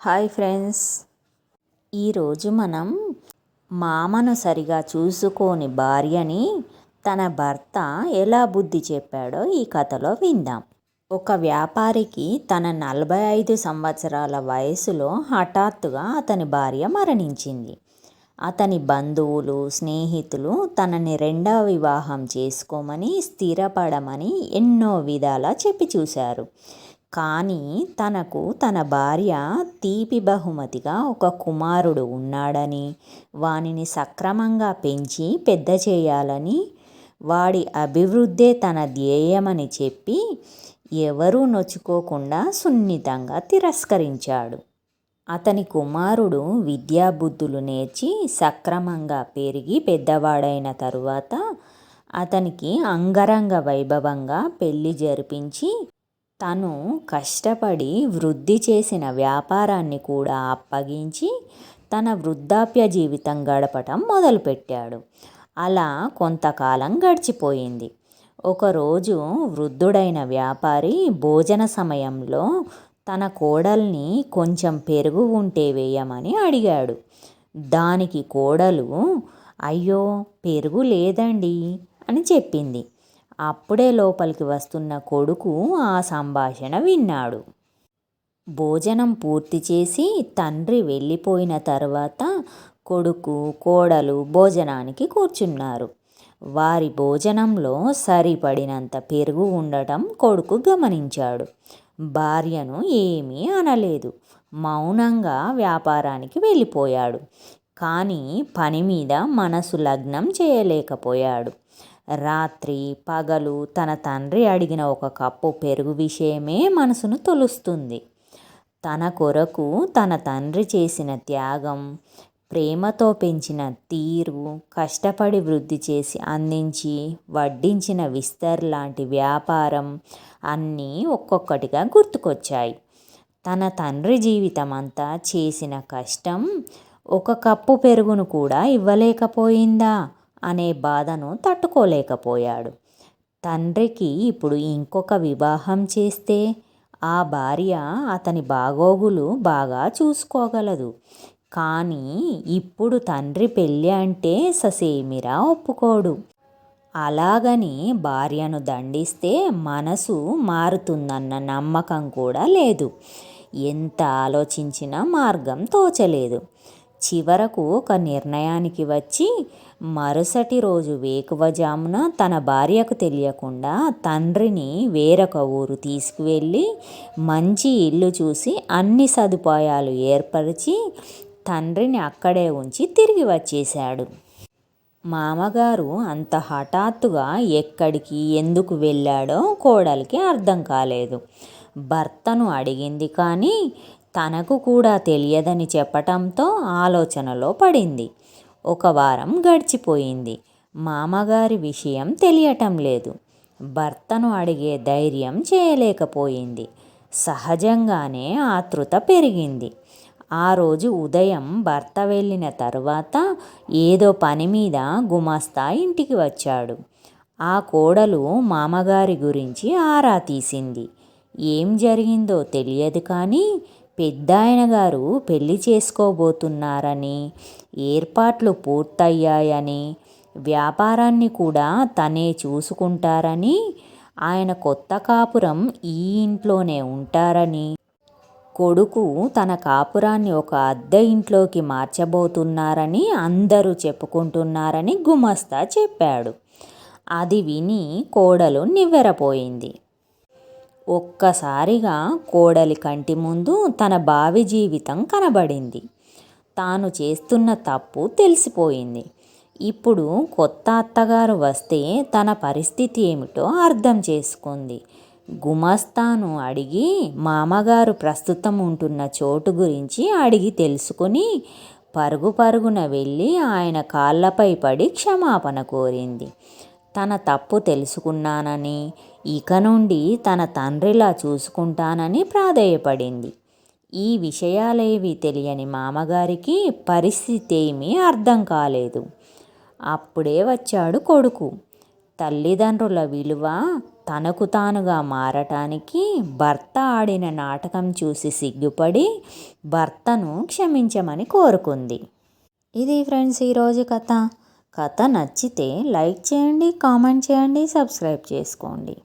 Hi friends. ఈరోజు మనం మామను సరిగా చూసుకోని భార్యని తన భర్త ఎలా బుద్ధి చెప్పాడో ఈ కథలో విందాం. ఒక వ్యాపారికి తన నలభై ఐదు సంవత్సరాల వయసులో హఠాత్తుగా అతని భార్య మరణించింది. అతని బంధువులు స్నేహితులు తనని రెండవ వివాహం చేసుకోమని స్థిరపడమని ఎన్నో విధాలా చెప్పి చూశారు. కానీ తనకు తన భార్య తీపి బహుమతిగా ఒక కుమారుడు ఉన్నాడని వానిని సక్రమంగా పెంచి పెద్ద చేయాలని వాడి అభివృద్ధే తన ధ్యేయమని చెప్పి ఎవరూ నొచ్చుకోకుండా సున్నితంగా తిరస్కరించాడు. అతని కుమారుడు విద్యాబుద్ధులు నేర్చి సక్రమంగా పెరిగి పెద్దవాడైన తరువాత అతనికి అంగరంగ వైభవంగా పెళ్ళి జరిపించి తను కష్టపడి వృద్ధి చేసిన వ్యాపారాన్ని కూడా అప్పగించి తన వృద్ధాప్య జీవితం గడపటం మొదలుపెట్టాడు. అలా కొంతకాలం గడిచిపోయింది. ఒకరోజు వృద్ధుడైన వ్యాపారి భోజన సమయంలో తన కోడల్ని కొంచెం పెరుగు ఉంటే వేయమని అడిగాడు. దానికి కోడలు అయ్యో పెరుగు లేదండి అని చెప్పింది. అప్పుడే లోపలికి వస్తున్న కొడుకు ఆ సంభాషణ విన్నాడు. భోజనం పూర్తి చేసి తండ్రి వెళ్ళిపోయిన తర్వాత కొడుకు కోడలు భోజనానికి కూర్చున్నారు. వారి భోజనంలో సరిపడినంత పెరుగు ఉండటం కొడుకు గమనించాడు. భార్యను ఏమీ అనలేదు. మౌనంగా వ్యాపారానికి వెళ్ళిపోయాడు. కానీ పని మీద మనసు లగ్నం చేయలేకపోయాడు. రాత్రి పగలు తన తండ్రి అడిగిన ఒక కప్పు పెరుగు విషయమే మనసును తొలుస్తుంది. తన కొరకు తన తండ్రి చేసిన త్యాగం ప్రేమతో పెంచిన తీరు కష్టపడి వృద్ధి చేసి అందించి వడ్డించిన విస్తర్ లాంటి వ్యాపారం అన్నీ ఒక్కొక్కటిగా గుర్తుకొచ్చాయి. తన తండ్రి జీవితం అంతా చేసిన కష్టం ఒక కప్పు పెరుగును కూడా ఇవ్వలేకపోయిందా? అనే బాధను తట్టుకోలేకపోయాడు. తండ్రికి ఇప్పుడు ఇంకొక వివాహం చేస్తే ఆ భార్య అతని బాగోగులు బాగా చూసుకోగలదు. కానీ ఇప్పుడు తండ్రి పెళ్ళి అంటే ససేమిరా ఒప్పుకోడు. అలాగని భార్యను దండిస్తే మనసు మారుతుందన్న నమ్మకం కూడా లేదు. ఎంత ఆలోచించినా మార్గం తోచలేదు. చివరకు ఒక నిర్ణయానికి వచ్చి మరుసటి రోజు వేకువజామున తన భార్యకు తెలియకుండా తండ్రిని వేరొక ఊరు తీసుకువెళ్ళి మంచి ఇల్లు చూసి అన్ని సదుపాయాలు ఏర్పరిచి తండ్రిని అక్కడే ఉంచి తిరిగి వచ్చేశాడు. మామగారు అంత హఠాత్తుగా ఎక్కడికి ఎందుకు వెళ్ళాడో కోడలికి అర్థం కాలేదు. భర్తను అడిగింది కానీ తనకు కూడా తెలియదని చెప్పటంతో ఆలోచనలో పడింది. ఒక వారం గడిచిపోయింది. మామగారి విషయం తెలియటం లేదు. భర్తను అడిగే ధైర్యం చేయలేకపోయింది. సహజంగానే ఆతృత పెరిగింది. ఆ రోజు ఉదయం భర్త వెళ్ళిన తరువాత ఏదో పని మీద గుమాస్తా ఇంటికి వచ్చాడు. ఆ కోడలు మామగారి గురించి ఆరా తీసింది. ఏం జరిగిందో తెలియదు కానీ పెద్దాయన గారు పెళ్ళి చేసుకోబోతున్నారని ఏర్పాట్లు పూర్తయ్యాయని వ్యాపారాన్ని కూడా తనే చూసుకుంటారని ఆయన కొత్త కాపురం ఈ ఇంట్లోనే ఉంటారని. కొడుకు తన కాపురాన్ని ఒక అద్దె ఇంట్లోకి మార్చబోతున్నారని అందరూ చెప్పుకుంటున్నారని గుమస్తా చెప్పాడు. అది విని కోడలు నివ్వెరపోయింది. ఒక్కసారిగా కోడలి కంటి ముందు తన భావి జీవితం కనబడింది. తాను చేస్తున్న తప్పు తెలిసిపోయింది. ఇప్పుడు కొత్త అత్తగారు వస్తే తన పరిస్థితి ఏమిటో అర్థం చేసుకుంది. గుమస్తాను అడిగి మామగారు ప్రస్తుతం ఉంటున్న చోటు గురించి అడిగి తెలుసుకుని పరుగు పరుగున వెళ్ళి ఆయన కాళ్ళపై పడి క్షమాపణ కోరింది. తన తప్పు తెలుసుకున్నానని ఇక నుండి తన తండ్రిలా చూసుకుంటానని ప్రాధేయపడింది. ఈ విషయాలేవి తెలియని మామగారికి పరిస్థితి ఏమీ అర్థం కాలేదు. అప్పుడే వచ్చాడు కొడుకు. తల్లిదండ్రుల విలువ తనకు తానుగా మారటానికి భర్త ఆడిన నాటకం చూసి సిగ్గుపడి భర్తను క్షమించమని కోరుకుంది. ఇది ఫ్రెండ్స్ ఈరోజు కథ. కథ నచ్చితే లైక్ చేయండి కామెంట్ చేయండి సబ్స్క్రైబ్ చేసుకోండి.